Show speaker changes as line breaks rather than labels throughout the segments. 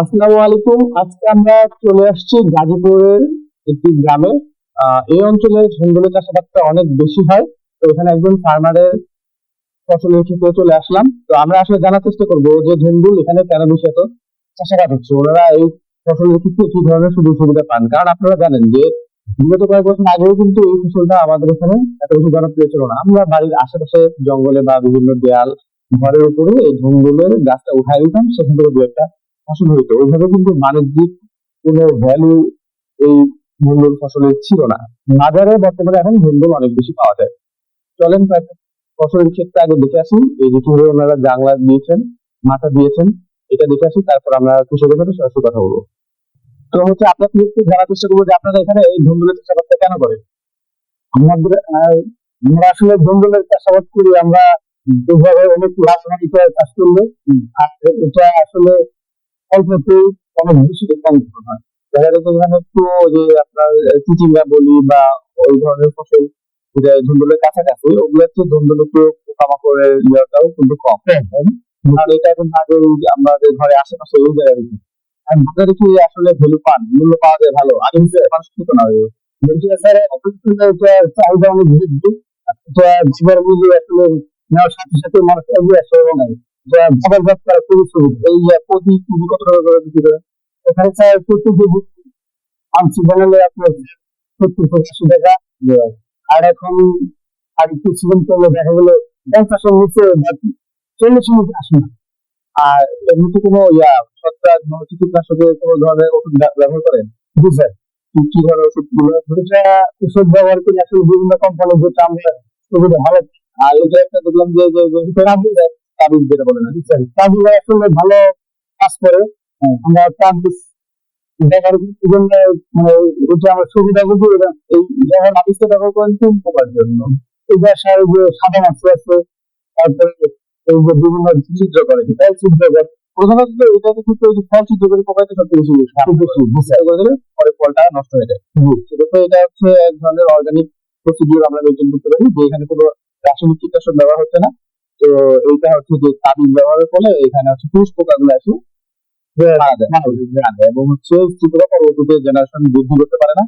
আসসালামু আলাইকুম। আজকে আমরা চলে আসছি গাজীপুরের একটি গ্রামে। এই চাষাবাদটা অনেক বেশি হয়। তো এখানে একজন ফার্মারের ক্ষেত্রে চলে আসলাম। তো আমরা আসলে জানার চেষ্টা করব যে এখানে কেন চাষাবাদ হচ্ছে? ওনারা এই ফসলের ক্ষেত্রে কি ধরনের সুযোগ সুবিধা পান? কারণ আপনারা জানেন যে বিগত কয়েক বছর আগেও কিন্তু এই ফসলটা আমাদের এখানে এত বেশি জনপ্রিয় ছিল না। আমরা বাড়ির আশেপাশে জঙ্গলে বা বিভিন্ন দেয়াল ঘরের উপরে এই ঝুমগুলের গাছটা উঠাই দিতাম সেখান থেকে দু একটা ফসল হইতো। ওইভাবে কিন্তু বাণিজ্যিক কোনো ভ্যালু এই ভুন্ডুল ফসলের ছিল না। বাজারে বর্তমানে এখন ভুন্ডুল অনেক বেশি পাওয়া যায়। চলেন ফসলের ক্ষেত্রে আগে দেখে আসি। এই যে কীভাবে ওনারা জাংলা দিয়েছেন মাথা দিয়েছেন এটা দেখে আসি তারপর আমরা কৃষকের সাথে সরাসরি কথা বলব। তো হচ্ছে আপনার থেকে একটু জানার চেষ্টা করব যে আপনারা এখানে এই ভুন্ডুলের চাষাবাদটা কেন করেন? আমাদের আমরা আসলে ভুন্ডুলের চাষাবাদ করি আমরা দুভাবে অনেক লাভবানিত চাষ করলে আর এটা আসলে অল্পতেই অনেক বেশি উৎপাদন হয়। দেখা যাচ্ছে এখানে একটু যে আপনার চিচিঙ্গা বলি বা ওই ধরনের ফসল যেটা ধুন্দুলের কাছাকাছি ওগুলো হচ্ছে ধুন্দুল একটু পোকামাকড়ের ইয়েটাও কিন্তু কম। আর এটা এখন আগে আমাদের ঘরে আশেপাশে ওই জায়গায় আর বাজারে কি আসলে ভ্যালু পান মূল্য পাওয়া যায় ভালো। আগে মানুষ খেতো না ওই বলছি স্যার এটা চাহিদা অনেক বৃদ্ধি এটা জীবন মূল্য আসলে নেওয়ার সাথে সাথে মানুষ এগিয়ে আসে এবং আর গেলো এমনিতে কোনো কীটনাশকের কোনো ধরনের ওষুধ ব্যবহার করেন জি স্যার কি ধরনের ওষুধগুলো এটা ওষুধ ব্যবহার করি আসলে বিভিন্ন কোম্পানির যেটা আমরা সুবিধা ভালো। আর এটা একটা দেখলাম যে তাবিজ যেটা বলে না স্যার তাবিজ আসলে ভালো কাজ করে আমরা তাবিজ দেখার জন্য মানে এটা আমার সুবিধা বুঝি এই যখন আবিষ্কার ব্যবহার করেন তিন প্রকার জন্য? এই যে সার যে সাদা মাছ আছে তারপরে এই যে বিভিন্ন ছিদ্র করে ফল ছিদ্র করে? প্রধানত কিন্তু যে ফল ছিদ্র করে সবচেয়ে বেশি বেশি করে দিলে পরে ফলটা নষ্ট হয়ে যায়। সেক্ষেত্রে এটা হচ্ছে এক ধরনের অর্গানিক প্রসিডিউর আমরা মেনটেন করতে পারি যে এখানে কোনো রাসায়নিক কীটনাশক ব্যবহার হচ্ছে না। তো এইটা হচ্ছে যে তাবিজ ব্যবহারের ফলে এখানে হচ্ছে পুষ পোকাগুলো আসে যায় এবং হচ্ছে চিত্রটা পরবর্তীতে জেনারেশন বৃদ্ধি করতে পারে না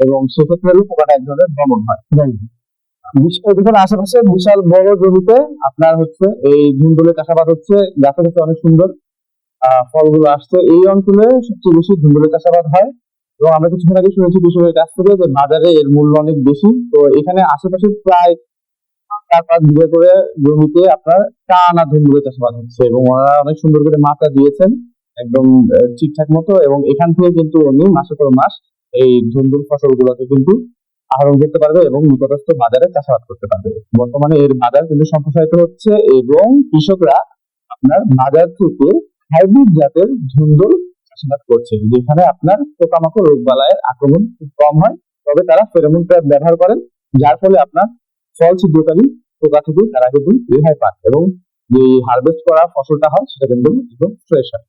এবং সেক্ষেত্রে পোকাটা এক ধরনের ভ্রমণ হয়। বিশ- আশেপাশে বিশাল বড় জমিতে আপনার হচ্ছে এই চাষাবাদ হচ্ছে গাছে হচ্ছে অনেক সুন্দর আহ, ফলগুলো আসছে। এই অঞ্চলে সবচেয়ে বেশি ঝুমদুলের চাষাবাদ হয় এবং আমরা কিছুক্ষণ আগে শুনেছি কৃষকের কাছ থেকে যে বাজারে এর মূল্য অনেক বেশি। তো এখানে আশেপাশে প্রায় চার পাঁচ বিঘা করে জমিতে আপনার টানা ঝুমদুলের চাষাবাদ হচ্ছে এবং ওনারা অনেক সুন্দর করে মাথা দিয়েছেন, একদম ঠিকঠাক মতো এবং এখান থেকে কিন্তু উনি মাসে পর মাস এই ঝুমদুল ফসলগুলোকে কিন্তু আহরণ করতে পারবে এবং নিকটস্থ বাজারে চাষাবাদ করতে পারবে। বর্তমানে এর বাজার কিন্তু সম্প্রসারিত হচ্ছে এবং কৃষকরা আপনার বাজার থেকে হাইব্রিড জাতের ঝুন্দুল চাষাবাদ করছে, যেখানে আপনার পোকামাকড় রোগ বালায়ের আক্রমণ খুব কম হয়, তবে তারা ফেরোমন ট্র্যাপ ব্যবহার করেন, যার ফলে আপনার ফল উদ্যোগকারী পোকা থেকে তারা কিন্তু রেহাই পান এবং যে হারভেস্ট করা ফসলটা হয়, সেটা কিন্তু ফ্রেশ হয়।